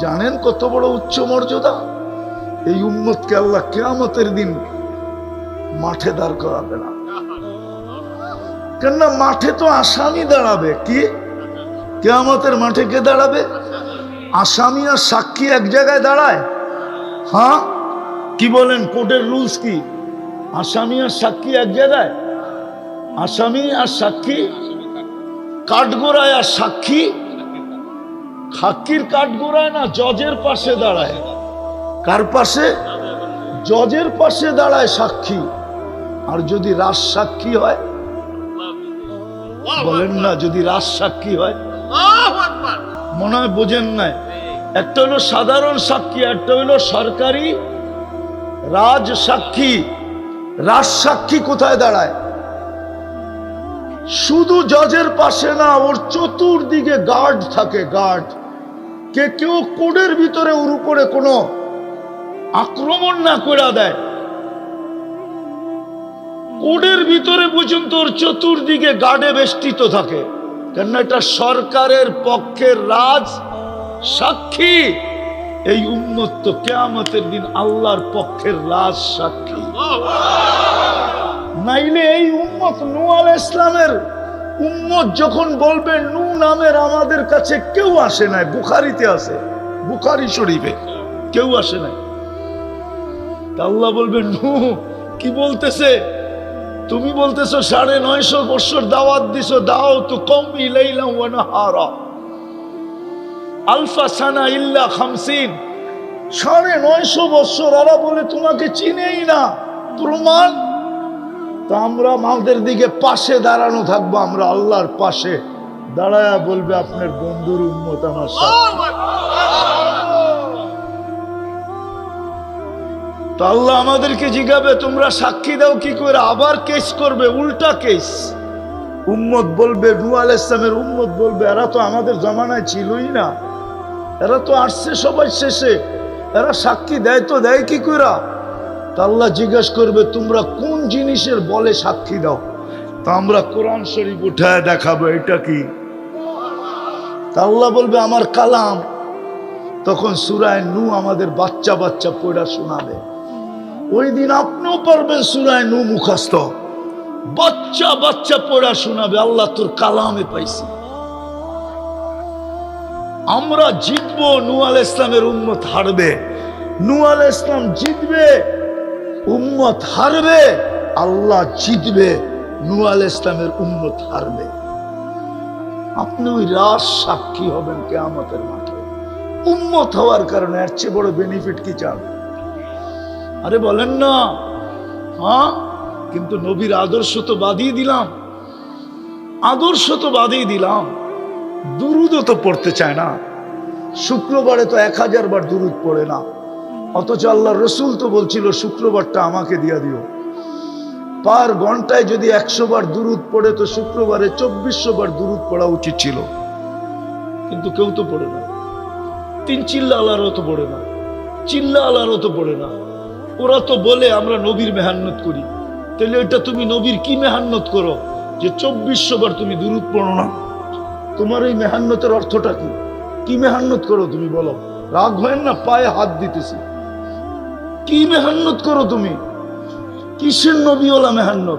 জানেন কত বড় উচ্চ মর্যাদা? এই উম্মতকে আল্লাহ কেয়ামতের দিন মাঠে দাঁড় করাবে না। কেননা মাঠে তো আসামি দাঁড়াবে। কি? কেয়ামতের মাঠে কে দাঁড়াবে? আসামি আর সাক্ষী এক জায়গায় দাঁড়ায়। হ্যাঁ? কি বলেন কোর্টের রুলস কি? আসামি আর সাক্ষী এক জায়গায়? আসামি আর সাক্ষী? কাঠগোড়ায় আর সাক্ষী? সাক্ষীর কাঠগোড়ায় না জজের পাশে দাঁড়ায়। কার পাশে? জজের পাশে দাঁড়ায় সাক্ষী। আর যদি রাজ সাক্ষী হয় বলেন না যদি রাজ সাক্ষী হয়। মনে হয় বোঝেন নাই। একটা হলো সাধারণ সাক্ষী একটা হলো সরকারি রাজ সাক্ষী। রাজ সাক্ষী কোথায় দাঁড়ায়? শুধু জজের পাশে না, ওর চতুর্দিকে গার্ড থাকে গার্ড কে কেউ কোডের ভিতরে ওর উপরে কোনো আক্রমণ না করে দেয়। কোডের ভিতরে পর্যন্ত ওর চতুর্দিকে গার্ডে বেষ্টিত থাকে। কেন এটা সরকারের পক্ষের রাজ সাক্ষী। এই উন্মত্ত কেয়ামতের দিন আল্লাহর পক্ষের রাজ সাক্ষী। নাইলে এই উম্মত নু আল ইসলামের উম্মত যখন বলবে, নু নামের আমাদের কাছে কেউ আসে নাই। বুখারিতে আসে বুখারি শরীফে কেউ আসে নাই। আল্লাহ বলবে, নু, কি বলতেছে? তুমি বলতেছো, সাড়ে নয়শো বছর দাওয়াত দিছো, দাও তো কম ইলাইলাম ওয়ানাহারা আলফা সানা ইল্লা খামসিন। সাড়ে নয়শো বছর ওরা বলে তোমাকে চিনেই না। প্রমাণ তা আমরা আমাদের দিকে পাশে দাঁড়ানো থাকব, আমরা আল্লাহর পাশে। দাঁড়ায়া বলবে, আপনার বন্ধুর উন্মত আমার তো আল্লাহ আমাদেরকে জিগাবে, তোমরা সাক্ষী দাও, কি করে? আবার কেস করবে, উল্টা কেস উম্মত বলবে নু আল ইসলামের উম্মত বলবে, এরা তো আমাদের জমানায় ছিলই না। এরা তো আসছে সবাই শেষে। এরা সাক্ষী দেয় তো দেয় কি করে? আল্লাহ জিজ্ঞেস করবে, তোমরা কোন জিনিসের বলে সাক্ষী দাও? তা আমরা কোরআন শরীফ উঠায় দেখাবো, এটা কি? তা আল্লাহ বলবে, আমার কালাম। তখন সুরায় নু আমাদের বাচ্চা বাচ্চা পড়া শোনাবে। ওই দিন আপনিও পারবেন সুরায় নু মুখাস্ত বাচ্চা বাচ্চা পড়া শোনাবে, আল্লাহ তোর কালামে পাইছি। আমরা জিতবো, নু আল ইসলামের উম্মত হারবে। নু আল ইসলাম জিতবে। উম্মত হারবে, আল্লাহ জিতবে নু আল ইসলামের উম্মত হারবে। আপনি ওই রাস সাক্ষী হবেন কে আমাদের মাঠে। উম্মত হওয়ার কারণে এর চেয়ে বড় বেনিফিট কি চান? আরে বলেন না। হ্যাঁ কিন্তু নবীর আদর্শ তো বাদিয়ে দিলাম। আদর্শ তো বাদিয়ে দিলাম। দুরুদও তো পড়তে চায় না। শুক্রবারে তো এক হাজার বার দুরুদ পড়ে না। অথচ আল্লাহ রসুল তো বলছিল, শুক্রবারটা আমাকে দিয়া দিও। পার ঘন্টায় যদি একশো বার দুরুদ পড়ে, তো শুক্রবারে চব্বিশশো বার দুরুদ পড়া উচিত ছিল। কিন্তু কেউ তো পড়ে না। তিন চিল্লা আল্লাহরও তো পড়ে না। চিল্লা আল্লাহরও তো পড়ে না। ওরা তো বলে, আমরা নবীর মেহান্নত করি। তাহলে এটা তুমি নবীর কি মেহান্নত করো? যে চব্বিশশো বার তুমি দুরুদ পড়ো না। তোমার এই মেহান্নতের অর্থটা কি? কি মেহান্নত করো তুমি বলো? রাগ হয় না? পায়ে হাত দিতেছি। কি মেহান্নত করো তুমি? কিসের নবীওয়ালা মেহান্নত?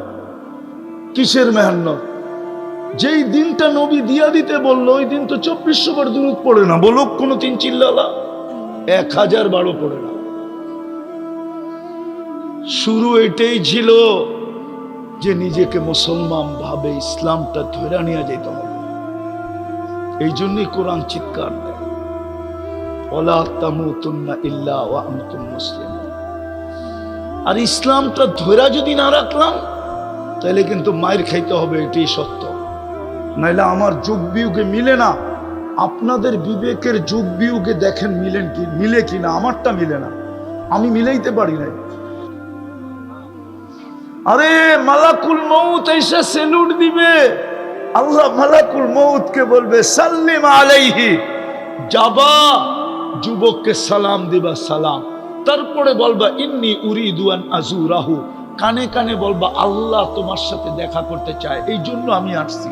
কিসের মেহান্নত? যেই দিনটা নবী দিয়া দিতে বলল, ওই দিন তো চব্বিশশো বার দূরত পড়ে না, বলুক কোনো তিন চিল্লালা। এক হাজার বারো পড়ে না। শুরু এটাই ছিল যে নিজেকে মুসলমান ভাবে ইসলামটা ধরে নিয়ে যেতে হবে। এই জন্যই কোরআন চিৎকার দেয়। ওলা তামুতুন্না ইল্লা ওয়া মুসলিম আর ইসলামটা ধৈরা যদি না রাখলাম তাহলে কিন্তু মায়ের খাইতে হবে, এটাই সত্য। নাইলে আমার যুগ বিয়োগে মিলে না। আপনাদের বিবেকের যুগ বিয়োগে দেখেন মিলেন কি, মিলে কি না, আমারটা মিলে না। আমি মিলাইতে পারি নাই। আরে, মালাকুল মৌত এসে সেলুট দিবে। আল্লাহ মালাকুল মৌতকে বলবে, সাল্লিম আলাইহি। যাবা, যুবককে সালাম দিবা, সালাম। তারপরে বলবা, ইন্নি উরিদুয়ান আজুরাহু কানে কানে বলবা, আল্লাহ তোমার সাথে দেখা করতে চায়। এই জন্য আমি আসছি।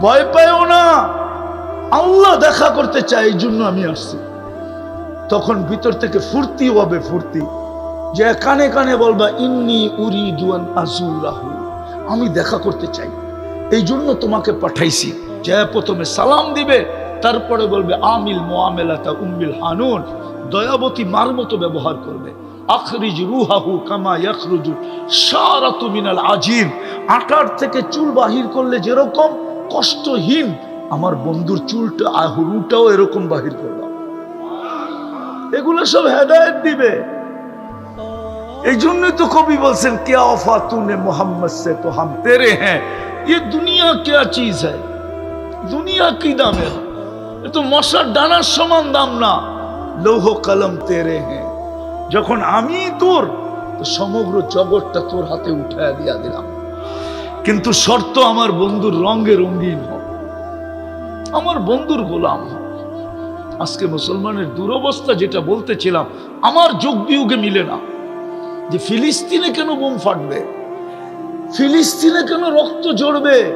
ভয় পাইও না। আল্লাহ দেখা করতে চাই এই জন্য আমি আসছি। তখন ভিতর থেকে ফুর্তি হবে ফুর্তি। যে কানে কানে বলবা, ইন্নি উরি দুয়ান রাহু আমি দেখা করতে চাই। এই জন্য তোমাকে পাঠাইছি। যে প্রথমে সালাম দিবে, তারপরে বলবে, আমিল মোয়ামেলাতা উম্মিল হানুন। দয়াবতী মার মতো ব্যবহার করবে আখরিজ রুহাহু কামা ইয়াখরুজু সারাতু মিনাল আজিম আটার থেকে চুল বাহির করলে যেরকম কষ্টহীন আমার বন্ধুর চুলটা আহুরুটাও এরকম বাহির করলাম এগুলো সব হেদায়েত দিবে এই জন্যই তো কবি বলছেন क्या वफा तूने मोहम्मद से तो हम तेरे हैं ये दुनिया क्या चीज है দুনিয়া কি দামের এ তো মশার ডানার সমান দাম না লৌহ কলম তেরে হ্যাঁ। যখন আমি তোর সমগ্র জগৎটা তোর হাতে উঠায় দিয়া দিলাম। কিন্তু শর্ত আমার বন্ধুর রঙে রঙিন হোক। আমার বন্ধুর গোলাম আজকে মুসলমানের দুরবস্থা যেটা বলতেছিলাম, আমার যোগ বিয়োগে মিলে না। যে ফিলিস্তিনে কেন বোম ফাটবে? ফিলিস্তিনে কেন রক্ত জড়বে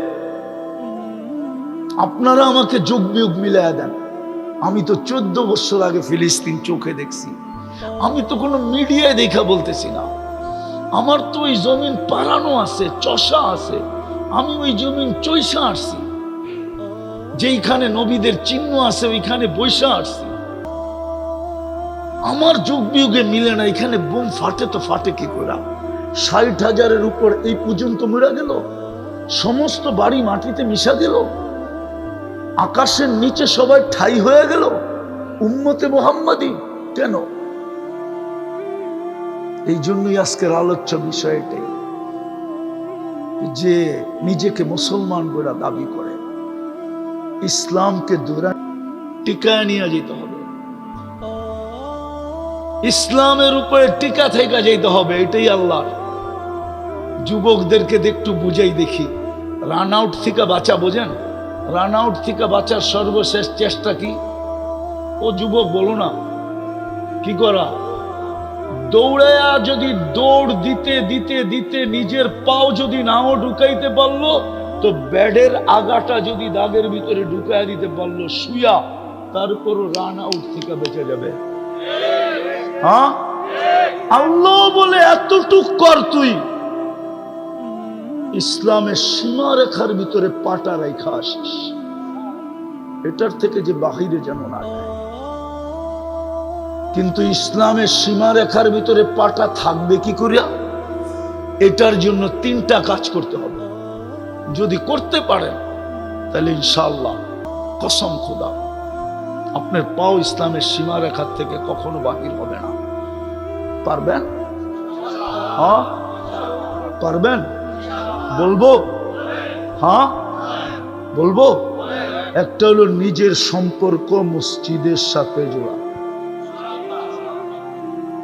আপনারা আমাকে যোগ বিয়োগ মিলাইয়া দেন। আমি তো চোদ্দ বছর আগে ফিলিস্তিন চোখে দেখছি। আমি তো কোনো মিডিয়ায় দেখা বলতেছি না। আমার তো ওই জমিন পারানো আছে, চষা আছে। আমি ওই জমিন চৈসা আসছি যেইখানে নবীদের চিহ্ন আছে, ওইখানে বৈশা আসছি আমার যুগ বিয়োগে মিলে না, এখানে বোম ফাটে তো ফাটে কি করা? ষাট হাজারের উপর এই পর্যন্ত মরা গেল? সমস্ত বাড়ি মাটিতে মিশা গেল? আকাশের নিচে সবাই ঠাই হয়ে গেল। উম্মতে মোহাম্মদী, কেন? এই জন্যই আজকের আলোচ্য বিষয় এটাই যে নিজেকে মুসলমান বলে দাবি করে। ইসলামকে দূরা টিকায় নিয়ে যেতে হবে। ইসলামের উপরে টিকা থেকে যেতে হবে, এটাই আল্লাহর। যুবকদেরকে একটু বুঝাই দেখি। রান আউট থেকে বাঁচা বোঝেন? রান আউট থেকে বাঁচার সর্বশেষ চেষ্টা কি? ও যুবক, বলো না। কি করা? দৌড়ায়া যদি দৌড় দিতে দিতে দিতে নিজের পাও যদি নাও ঢুকাইতে পারল, তো ব্যাডের আগাটা যদি দাগের ভিতরে ঢুকাইয়া দিতে পারল শুয়া তারপরও রান আউট থেকে বেঁচে যাবে। হ্যাঁ? আল্লাহ বলে, এতটুক কর তুই। ইসলামের সীমারেখার ভিতরে পাটা রেখা আসিস। এটার থেকে যে বাহিরে যেন না কিন্তু ইসলামের সীমারেখার ভিতরে পাটা থাকবে কি করিয়া? এটার জন্য তিনটা কাজ করতে হবে। যদি করতে পারেন, তাহলে ইনশাল্লাহ কসম খোদা, আপনার পাও ইসলামের সীমা রেখার থেকে কখনো বাহির হবে না। পারবেন? হ্যাঁ? পারবেন? বলব? হ্যাঁ? বলব? একটা হলো নিজের সম্পর্ক মসজিদের সাথে জোড়া।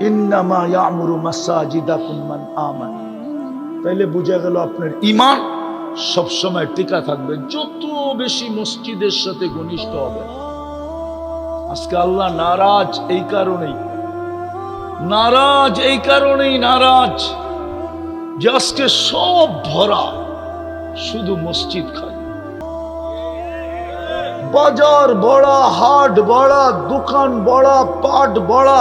ইন্নামা ইয়ামুরু মাসাজিদাকুম মান আমান। তাইলে বোঝা গেল আপনার ঈমান সব সময় টিকা থাকবে। যত বেশি মসজিদের সাথে ঘনিষ্ঠ হবে আজকে আল্লাহ নারাজ এই কারণেই। নারাজ এই কারণেই নারাজ। যে আজকে সব ভরা শুধু মসজিদ খালি। বাজার বড়া, হাট বড়া, দোকান বড়া, পাট বড়া,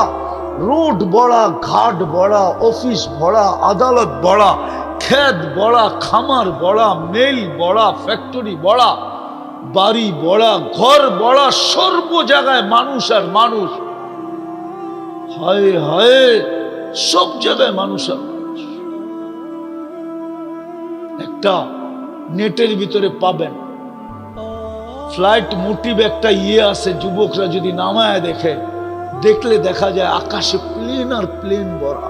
রোড বড়া, ঘাট বড়া, অফিস বড়া, আদালত বড়া, ক্ষেত বড়া, খামার বড়া, মেল বড়া, ফ্যাক্টরি বড়া, বাড়ি বড়া, ঘর বড়া, সর্ব জায়গায় মানুষ আর মানুষ। হায় হায়, সব জায়গায় মানুষ আর একটা নেটের ভিতরে পাবেন। ফ্লাইট মোটিভ একটা ইয়ে আছে, যুবকরা যদি নামায় দেখে, দেখলে দেখা যায় আকাশে প্লেন আর প্লেন ভরা।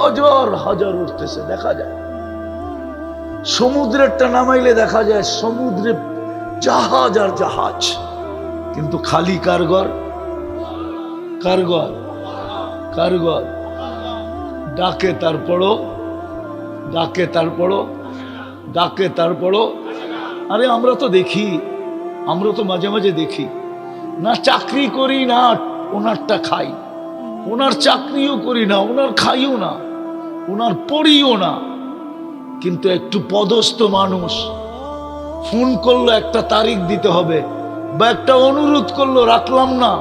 হাজার হাজার উঠতেছে, দেখা যায়। সমুদ্রেরটা নামাইলে দেখা যায় সমুদ্রে জাহাজ আর জাহাজ। কিন্তু খালি কারগর? কারগর। কারগর। ডাকে তারপরও ডাকে তারপরও ডাকে তারপরও। আরে আমরা তো দেখি, আমরা তো মাঝে মাঝে দেখি। না চাকরি করি না ওনারটা খাই। ওনার চাকরিও করি না, ওনার খাইও না, ওনার পড়িও না। কিন্তু একটু পদস্থ মানুষ, ফোন করল একটা তারিখ দিতে হবে, বা একটা অনুরোধ করল, রাখলাম না।